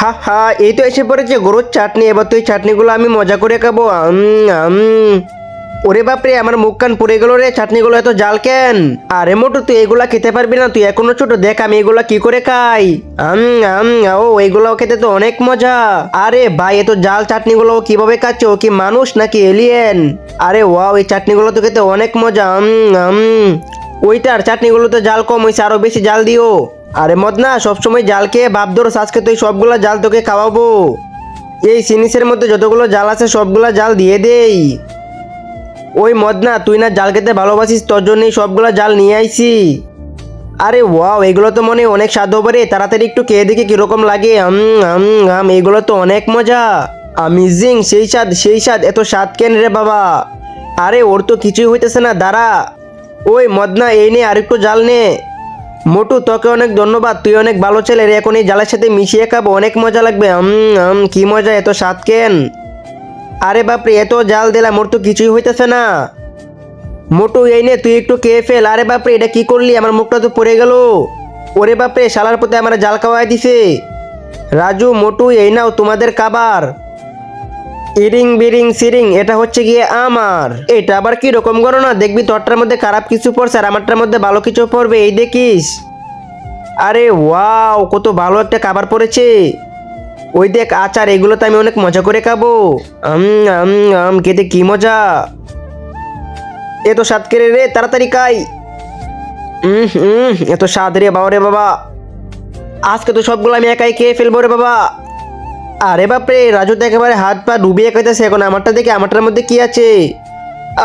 হা হা, এই তো এসে পড়েছে, গরুর চাটনি। এবার তুই চাটনিগুলো আমি মজা করে খাব। ওরে বাপরে, আমার মুখ কান পড়ে গেল রে, চাটনিগুলো এত জাল কেন? আরে মোটু, তুই এগুলা খেতে পারবি না, তুই এখনও ছোট, দেখ আমি এগুলা কি করে খাই। ও এগুলো খেতে তো অনেক মজা। আরে ভাই, এত জাল চাটনিগুলো কীভাবে খাচ্ছে? ও কি মানুষ নাকি এলিয়েন আরে ওয়াও, এই চাটনিগুলো তো খেতে অনেক মজা। ওইটার চাটনিগুলো তো জাল কম হয়েছে আরও বেশি জাল দিও। আরে মদনা, সবসময় জাল খেয়ে বাপ ধরো, আজকে তুই সবগুলা জাল তোকে খাওয়াবো। এই জিনিসের মধ্যে যতগুলো জাল আছে, সবগুলা জাল দিয়ে দেই। ওই মদনা, তুই না জাল খেতে ভালোবাসিস, তোর জন্যই সবগুলা জাল নিয়ে আইছি। আরে ওয়াও, এগুলো তো মনে অনেক স্বাদ হবে তাড়াতাড়ি একটু খেয়ে দেখি কীরকম লাগে। আম এগুলো তো অনেক মজা। আমিজিং সেই স্বাদ সেই স্বাদ, এত স্বাদ কেন রে বাবা? আরে ওর তো কিছুই হইতেছে না, দাঁড়া। ওই মদনা, এই নে আরেকটু জাল নে। মোটু, তোকে অনেক ধন্যবাদ। তুই অনেক ভালো ছেলে রে, এখন এই জালের সাথে মিশিয়ে খাব, অনেক মজা লাগবে। কি মজা, এত স্বাদ কেন? আরে বাপরে, এত জাল দিলাম মোর তো কিছুই হইতেছে না। মোটু, এই নে, তুই একটু খেয়ে ফেল। আরে বাপরে, এটা কি করলি? আমার মুখটা তো পড়ে গেল। ওরে বাপরে, শালার পথে আমার জাল খাওয়াই দিছে। রাজু, মোটু, এই নাও তোমাদের কাবার ইরিং বিরিং সিরিং, এটা হচ্ছে গিয়ে আমার। এটা আবার কি রকম করো না দেখবি তোরটার মধ্যে খারাপ কিছু পড়ছে আর আমারটার মধ্যে ভালো কিছু পড়বে, এই দেখিস। আরে ওয়াও, কত ভালো একটা খাবার পড়েছে। ওই দেখ আচার, এগুলো তো আমি অনেক মজা করে খাব। আম খেতে কি মজা। এ তো স্বাদ কেড়ে রে, তাড়াতাড়ি খাই। এত স্বাদ রে বাবা রে বাবা। আজকে তো সবগুলো আমি একাই খেয়ে ফেলব রে বাবা। আরে বাপরে, রাজু তো একেবারে হাত পা ডুবিয়ে খাইতেছে এখন। আমারটা দেখে, আমারটার মধ্যে কি আছে?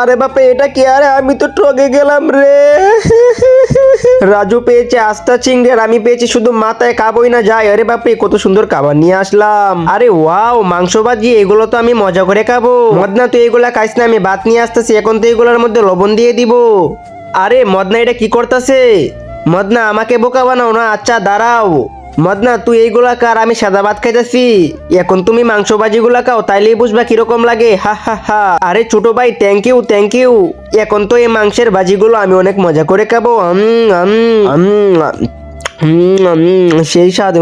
আরে বাপরে, এটা কি? আরে আমি তো ঠকে গেলাম রে। রাজু পেয়েছে আস্তা চিংড়ি আর আমি পেয়েছি শুধু মাথায় কাবই না যায়। আরে বাপরে, কত সুন্দর খাবার নিয়ে আসলাম। আরে ওয়াও, মাংস ভাজি, এগুলো তো আমি মজা করে খাব। মদনা, তুই এগুলা খাইস না, আমি ভাত নিয়ে আসতেছি। এখন তো এগুলোর মধ্যে লবণ দিয়ে দিব। আরে মদনা, এটা কি করতেছে? মদনা, আমাকে বোকা বানাও না। আচ্ছা দাঁড়াও। মদনা তুই এইগুলা কার? আমি সাদা ভাত খাইতেছি। এখন তুমি মাংস ভাজিগুলা খাও তাইলেই বুঝবা কীরকম লাগে। হা হা হা। আরে ছোট ভাই থ্যাংক ইউ থ্যাংক ইউ এখন তো এই মাংসের ভাজিগুলো আমি অনেক মজা করে খাব। সেই স্বাদ।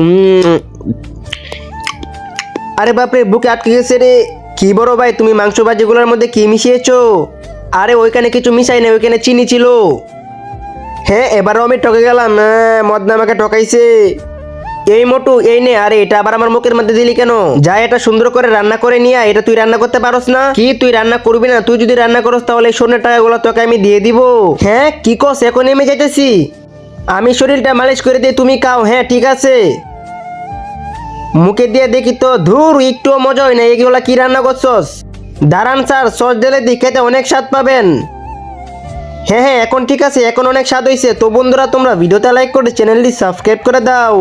আরে বাপরে বুকে আটকে গেছে রে। কি বড় ভাই তুমি মাংস ভাজিগুলোর মধ্যে কি মিশিয়েছো? আরে ওইখানে কিছু মিশাই না ওইখানে চিনি ছিল। হ্যাঁ এবারও আমি ঠকে গেলাম। হ্যাঁ, মদনা আমাকে ঠকাইছে। এই মোটু, এই নে, আরে এটা আবার আমার মুখের মধ্যে দিলি কেন? যা এটা সুন্দর করে রান্না করে নিয়ে এটা তুই রান্না করতে পারস না? কি তুই রান্না করবি না? তুই যদি রান্না করস তাহলে এই সোনের টাকাগুলো তোকে আমি দিয়ে দিব। হ্যাঁ কি কস, এখন নেমে যাইতেছি। আমি শরীরটা মালিশ করে দিয়ে তুমি খাও হ্যাঁ ঠিক আছে। মুখে দিয়ে দেখি তো, ধুর, একটুও মজা হয় না এগুলা কি রান্না করছস? দাঁড়ান স্যার, সস দিলে দিয়ে খেতে অনেক স্বাদ পাবেন। হ্যাঁ হ্যাঁ এখন ঠিক আছে, এখন অনেক স্বাদ হয়েছে তো বন্ধুরা, তোমরা ভিডিওতে লাইক করে চ্যানেলটি সাবস্ক্রাইব করে দাও।